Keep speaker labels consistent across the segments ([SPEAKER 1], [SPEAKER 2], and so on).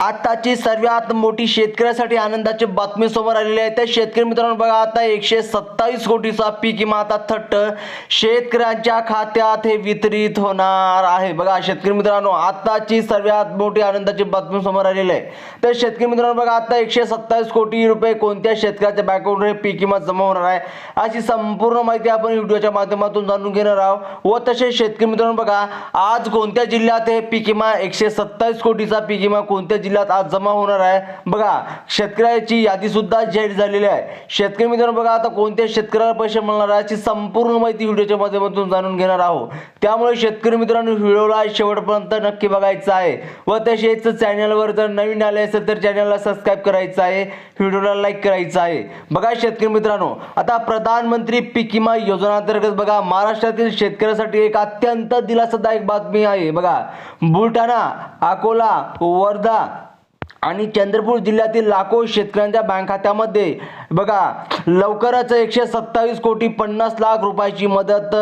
[SPEAKER 1] आताची सर्वात मोठी शेतकऱ्यासाठी आनंदाची बातमी समोर आलेली आहे. त्या शेतकरी मित्रांनो बघा आता एकशे सत्तावीस कोटीचा पीक विमा आता थट्ट शेतकऱ्यांच्या खात्यात हे वितरित होणार आहे. बघा शेतकरी मित्रांनो आताची सर्वात मोठी आनंदाची बातमी समोर आलेली आहे. तर शेतकरी मित्रांनो बघा आता एकशे सत्तावीस कोटी रुपये कोणत्या शेतकऱ्याच्या बँकेवर हे पीक विमा जमा होणार आहे? अशी संपूर्ण माहिती आपण व्हिडिओच्या माध्यमातून जाणून घेणार आहोत. व तसेच शेतकरी मित्रांनो बघा आज कोणत्या जिल्ह्यात हे पीक विमा एकशे सत्तावीस कोटीचा पीक विमा कोणत्या जिल्ह्यात आज जमा होणार आहे. बघा शेतकऱ्याची यादी सुद्धा जाहीर झालेली आहे. शेतकरी मित्रांनो बघा आता कोणत्या शेतकऱ्याला पैसे मिळणार आहे याची संपूर्ण माहिती व्हिडिओच्या माध्यमातून जाणून घेणार आहोत. त्यामुळे शेतकरी मित्रांनो व्हिडिओला शेवटपर्यंत नक्की बघायचं आहे. व तसेच चॅनलवर जर नवीन आले असेल तर चॅनलला सबस्क्राईब करायचं आहे. व्हिडिओला लाईक करायचं आहे. बघा शेतकरी मित्रांनो आता प्रधानमंत्री पीक विमा योजना अंतर्गत बघा महाराष्ट्रातील शेतकऱ्यासाठी एक अत्यंत दिलासादायक बातमी आहे. बघा बुलढाणा अकोला वर्धा आणि चंद्रपूर जिल्ह्यातील लाखो शेतकऱ्यांच्या बँक खात्यामध्ये बघा लवकरच एकशे सत्तावीस कोटी पन्नास लाख रुपयाची मदत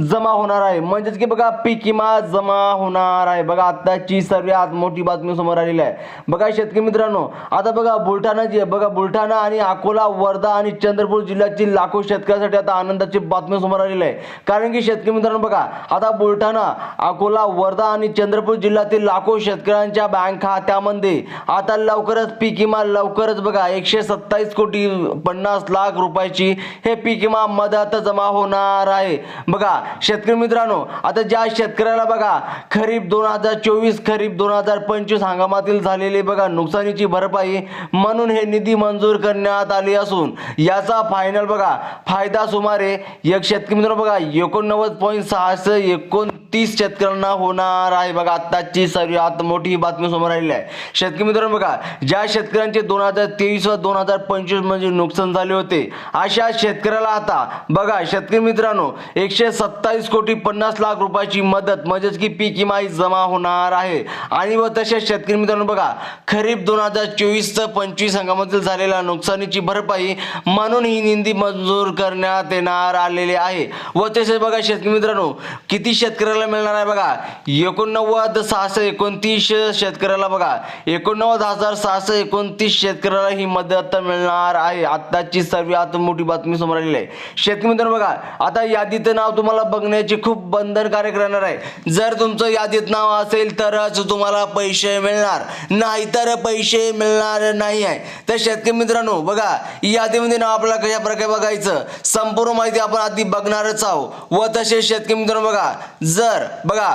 [SPEAKER 1] जमा होणार आहे. म्हणजेच की बघा पीक विमा जमा होणार आहे. बघा आत्ताची सर्वात मोठी बातमी समोर आलेली आहे. बघा शेतकरी मित्रांनो आता बघा बुलढाणा जी आहे बघा बुलढाणा आणि अकोला वर्धा आणि चंद्रपूर जिल्ह्यातील लाखो शेतकऱ्यासाठी आता आनंदाची बातमी समोर आलेली आहे. कारण की शेतकरी मित्रांनो बघा आता बुलढाणा अकोला वर्धा आणि चंद्रपूर जिल्ह्यातील लाखो शेतकऱ्यांच्या बँक खात्यामध्ये आता लवकरच पीक विमा लवकरच बघा एकशे सत्तावीस कोटी पन्नास लाख रुपयाची हे पीक विमा मदत जमा होणार आहे. बघा शेतकरी मित्रांनो आता ज्या शेतकऱ्याला बघा खरीप दोन हजार चोवीस खरीप दोन हजार पंचवीस हंगामातील झालेली बघा नुकसानीची भरपाई म्हणून हे निधी मंजूर करण्यात आली असून याचा फायनल बघा फायदा सुमारे एक शेतकरी मित्रांनो बघा एकोणनव्वद पॉईंट सहाशे एकोण तीस शेतकऱ्यांना होणार आहे. बघा आत्ताची सर्वात मोठी बातमी समोर आलेली आहे. शेतकरी मित्रांनो बघा ज्या शेतकऱ्यांचे दोन हजार तेवीस व दोन हजार पंचवीस म्हणजे नुकसान झाले होते अशा शेतकऱ्याला आता बघा शेतकरी मित्रांनो एकशे सत्तावीस कोटी पन्नास लाख रुपयाची मदत म्हणजेच की पीक विमा जमा होणार आहे. आणि व तसेच शेतकरी मित्रांनो बघा खरीप दोन हजार चोवीस ते पंचवीस हंगामातील झालेल्या नुकसानीची भरपाई म्हणून ही निधी मंजूर करण्यात येणार आलेली आहे. व तसेच बघा शेतकरी मित्रांनो किती शेतकऱ्याला मिळणार आहे बघा. एकोणनव्वद सहाशे एकोणतीस शेतकऱ्याला बघा. एकोणनव्वद हजार सहाशे एकोणतीस शेतकऱ्याला ही मदत मिळणार आहे. आत्ताची सर्वात मोठी बातमी समोर आलेली आहे. शेतकरी मित्रांनो बघा आता यादीचं नाव तुम्हाला बघण्याची खूप बंधनकारक राहणार आहे. जर तुमचं यादीत नाव असेल तरच तुम्हाला पैसे मिळणार. नाहीतर पैसे मिळणार नाही आहे. तर शेतकरी मित्रांनो बघा यादीमध्ये नाव आपल्याला कशा प्रकारे बघायचं? संपूर्ण माहिती आपण आधी बघणारच आहोत. व तसेच शेतकरी मित्रांनो बघा जर तर बघा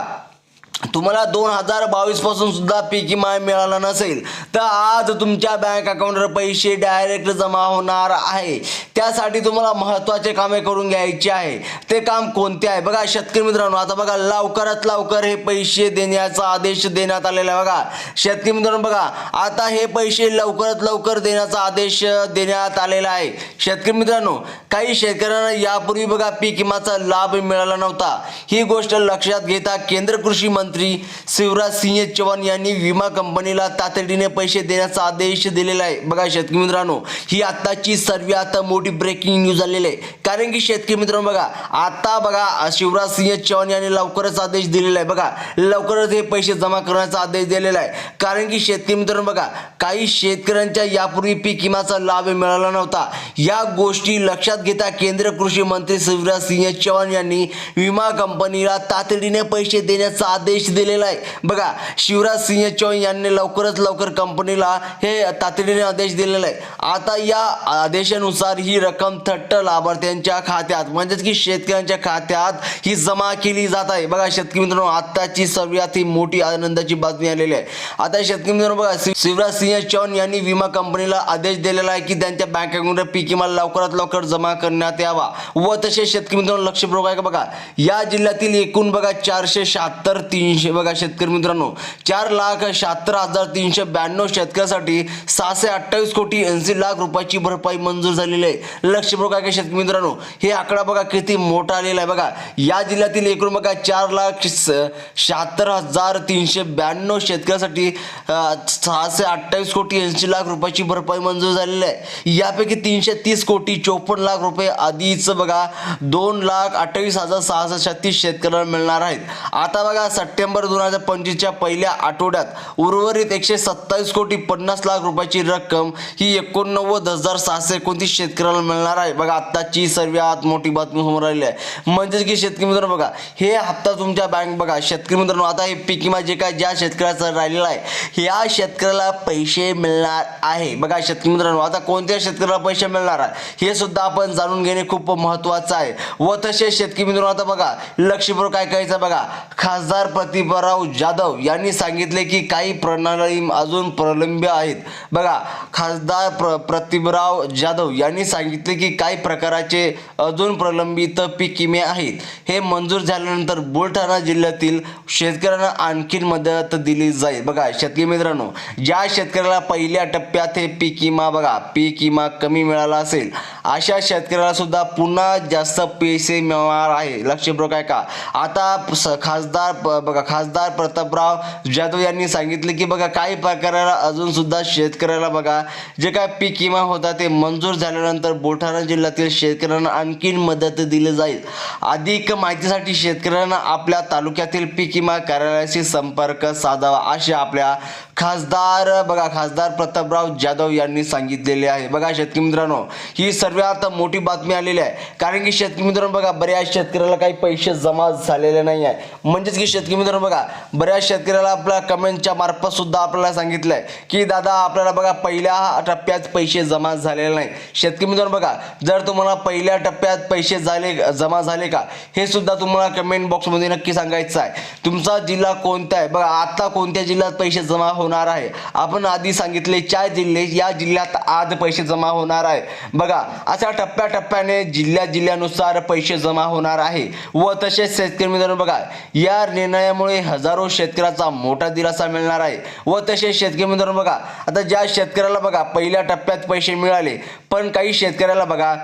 [SPEAKER 1] तुम्हाला दोन हजार बावीसपासून सुद्धा पीक विमा मिळाला नसेल तर आज तुमच्या बँक अकाउंटवर पैसे डायरेक्ट जमा होणार आहे. त्यासाठी तुम्हाला महत्त्वाचे कामे करून घ्यायचे आहे. ते काम कोणते आहे? बघा शेतकरी मित्रांनो आता बघा लवकरात लवकर हे पैसे देण्याचा आदेश देण्यात आलेला आहे बघा. शेतकरी मित्रांनो बघा आता हे पैसे लवकरात लवकर देण्याचा आदेश देण्यात आलेला आहे. शेतकरी मित्रांनो काही शेतकऱ्यांना यापूर्वी बघा पीक विमाचा लाभ मिळाला नव्हता. ही गोष्ट लक्षात घेता केंद्र कृषी मंत्री शिवराज सिंह चौहान यांनी विमा कंपनीला तातडीने पैसे देण्याचा आदेश दिलेला आहे. बघा शेतकरी मित्रांनो ही आत्ताची सर्व आता मोठी ब्रेकिंग न्यूज आलेली आहे. कारण की शेतकरी मित्रांनो बघा आता बघा शिवराज सिंह चौहान यांनी लवकरच आदेश दिलेला आहे. बघा लवकरच हे पैसे जमा करण्याचा आदेश दिलेला आहे. कारण की शेतकरी मित्रांनो बघा काही शेतकऱ्यांच्या यापूर्वी पीक विमाचा लाभ मिळाला नव्हता. या गोष्टी लक्षात घेता केंद्रीय कृषी मंत्री शिवराज सिंह चौहान यांनी विमा कंपनीला तातडीने पैसे देण्याचा आदेश आदेश दिलेला आहे. बघा शिवराज सिंह चौहान यांनी लवकरच लवकर कंपनीला हे तातडीने आदेश दिलेला आहे. आता या आदेशानुसार ही रक्कम थट्ट लाभार्थ्यांच्या खात्यात म्हणजेच की शेतकऱ्यांच्या खात्यात ही जमा केली जात आहे. बघा शेतकरी मित्रांनो आताची सर्वात ही मोठी आनंदाची बातमी आलेली आहे. आता शेतकरी मित्रांनो बघा शिवराज सिंह चौहान यांनी विमा कंपनीला आदेश दिलेला आहे की त्यांच्या बँक अकाउंटवर पीक विमा लवकरात लवकर जमा करण्यात यावा. व तसेच शेतकरी मित्रांनो लक्षपूर्वक आहे का बघा. या जिल्ह्यातील एकूण बघा चारशे शहात्तर तीनशे बघा शेतकरी मित्रांनो चार लाख शहात्तर हजार तीनशे ब्याण्णव शेतकऱ्यासाठी सहाशे अठ्ठावीस कोटी ऐंशी लाख रुपयाची भरपाई मंजूर झालेली आहे. लक्ष बघा की शेतकरी मित्रांनो हे आकडा बघा किती मोठा आलेला आहे बघा. या जिल्ह्यातील एकूण बघा चार लाख स- शहात्तर हजार तीनशे ब्याण्णव शेतकऱ्यासाठी सहाशे अठ्ठावीस कोटी ऐंशी लाख रुपयाची भरपाई मंजूर झालेली आहे. यापैकी तीनशे तीस कोटी चोपन्न लाख रुपये आधीच बघा दोन लाख अठ्ठावीस हजार सहाशे छत्तीस शेतकऱ्यांना मिळणार आहेत. आता बघा सट सप्टेंबर दोन हजार पंचवीसच्या पहिल्या आठवड्यात उर्वरित एकशे सत्तावीस कोटी पन्नास लाख रुपयाची रक्कम ही एकोणनव्वद हजार सहाशे एकोणतीस शेतकऱ्याला मिळणार आहे. बघा आत्ताची सर्वात मोठी बातमी समोर आलेली आहे. म्हणजेच की शेतकरी मित्रांनो बघा हे हप्ता तुमच्या बँक बघा शेतकरी मित्रांनो आता हे पीक विमा जे काय ज्या शेतकऱ्याचं राहिलेलं आहे या शेतकऱ्याला पैसे मिळणार आहे. बघा शेतकरी मित्रांनो आता कोणत्या शेतकऱ्याला पैसे मिळणार आहे हे सुद्धा आपण जाणून घेणे खूप महत्त्वाचं आहे. व तसेच शेतकरी मित्रांनो आता बघा लक्षपूर्वक काय करायचं बघा खासदार प्रतिभाराव जाधव यांनी सांगितले की काही प्रणाली अजून प्रलंब आहेत. बघा खासदार प्र प्रतिभाराव जाधव यांनी सांगितले की काही प्रकाराचे अजून प्रलंबित पीक विमे आहेत. हे मंजूर झाल्यानंतर बुलढाणा जिल्ह्यातील शेतकऱ्यांना आणखीन मदत दिली जाईल. बघा शेतकरी मित्रांनो ज्या शेतकऱ्याला पहिल्या टप्प्यात हे पीक विमा बघा पीक विमा कमी मिळाला असेल अशा शेतकऱ्याला सुद्धा पुन्हा जास्त पैसे मिळणार आहे. लक्षपूर्वक आहे का आता स- खासदार बघा खासदार प्रतापराव जाधव यांनी सांगितले की बघा काही प्रकाराला अजून सुद्धा शेतकऱ्याला बघा जे काय पीक विमा होता ते मंजूर झाल्यानंतर बुलढाणा जिल्ह्यातील शेतकऱ्यांना आणखीन मदत दिली जाईल. अधिक माहितीसाठी शेतकऱ्यांना आपल्या तालुक्यातील पीक विमा कार्यालयाशी संपर्क साधावा असे आपल्या खासदार बघा खासदार प्रतापराव जाधव यांनी सांगितलेले आहे. बघा शेतकरी मित्रांनो ही सर्वात मोठी बातमी आलेली आहे. कारण की शेतकरी मित्रांनो बघा बऱ्याच शेतकऱ्याला काही पैसे जमा झालेले नाही आहे. म्हणजेच की शेतकरी मित्रांनो बघा बऱ्याच शेतकऱ्याला आपल्या कमेंटच्या मार्फत सुद्धा आपल्याला सांगितलंय की दादा आपल्याला बघा पहिल्या टप्प्यात पैसे जमा झालेले नाही. शेतकरी मित्रांनो बघा जर तुम्हाला पहिल्या टप्प्यात पैसे झाले जमा झाले का हे सुद्धा तुम्हाला कमेंट बॉक्समध्ये नक्की सांगायचं आहे. तुमचा जिल्हा कोणता आहे? बघा आता कोणत्या जिल्ह्यात पैसे जमा हो होणार आहे. आपण आधी सांगितले चार जिल्हे या जिल्ह्यात आज पैसे जमा होणार आहे. बघा अशा टप्प्याटप्प्याने जिल्ह्या जिल्ह्यानुसार पैसे जमा होणार आहे. व तसेच शेतकरी मित्रांनो बघा या निर्णयामुळे हजारो शेतकऱ्याचा मोठा दिलासा मिळणार आहे. व तसेच शेतकरी मित्रांनो बघा आता ज्या शेतकऱ्याला बघा पहिल्या टप्प्यात पैसे मिळाले पण काही शेतकऱ्याला बघा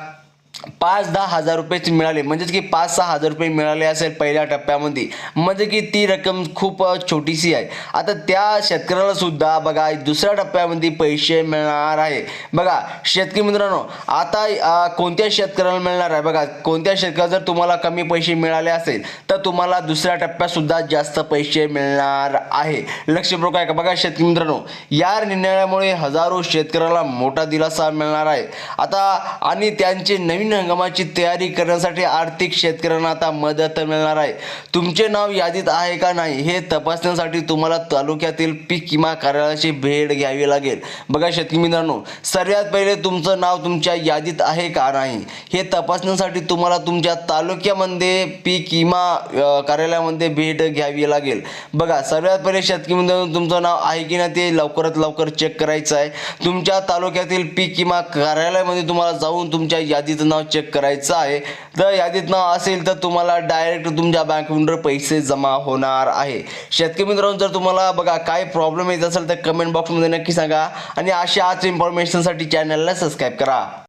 [SPEAKER 1] पाच दहा हजार रुपयेच मिळाले. म्हणजेच की पाच सहा हजार रुपये मिळाले असेल पहिल्या टप्प्यामध्ये. म्हणजे की ती रक्कम खूप छोटीशी आहे. आता त्या शेतकऱ्याला सुद्धा बघा दुसऱ्या टप्प्यामध्ये पैसे मिळणार आहे. बघा शेतकरी मित्रांनो आता कोणत्या शेतकऱ्याला मिळणार आहे? बघा कोणत्या शेतकऱ्याला जर तुम्हाला कमी पैसे मिळाले असेल तर तुम्हाला दुसऱ्या टप्प्यात सुद्धा जास्त पैसे मिळणार आहे. लक्षपूर्वक आहे का बघा शेतकरी मित्रांनो या निर्णयामुळे हजारो शेतकऱ्याला मोठा दिलासा मिळणार आहे. आता आणि त्यांचे नवीन हंगामाची तयारी करण्यासाठी आर्थिक शेतकऱ्यांना आता मदत मिळणार आहे. तुमचे नाव यादीत आहे का नाही हे तपासण्यासाठी तुम्हाला तालुक्यातील पीक विमा कार्यालयाची भेट घ्यावी लागेल. बघा शेतकरी मित्रांनो सर्वात पहिले तुमचं नाव तुमच्या यादीत आहे का नाही? हे तपासण्यासाठी तुम्हाला तुमच्या तालुक्यामध्ये पीक विमा कार्यालयामध्ये भेट घ्यावी लागेल. बघा सर्वात पहिले शेतकरी मित्रांनो तुमचं नाव आहे की नाही ते लवकरात लवकर चेक करायचं आहे. तुमच्या तालुक्यातील पीक विमा कार्यालयामध्ये तुम्हाला जाऊन तुमच्या यादीत नाव चेक करायचं आहे. तर यादीत नाव असेल तर तुम्हाला डायरेक्ट तुमच्या बँक पैसे जमा होणार आहे. शेतकरी मित्रांनो जर तुम्हाला बघा काय प्रॉब्लेम येत असेल तर कमेंट बॉक्समध्ये नक्की सांगा. आणि अशा आज इन्फॉर्मेशनसाठी चॅनलला सबस्क्राईब करा.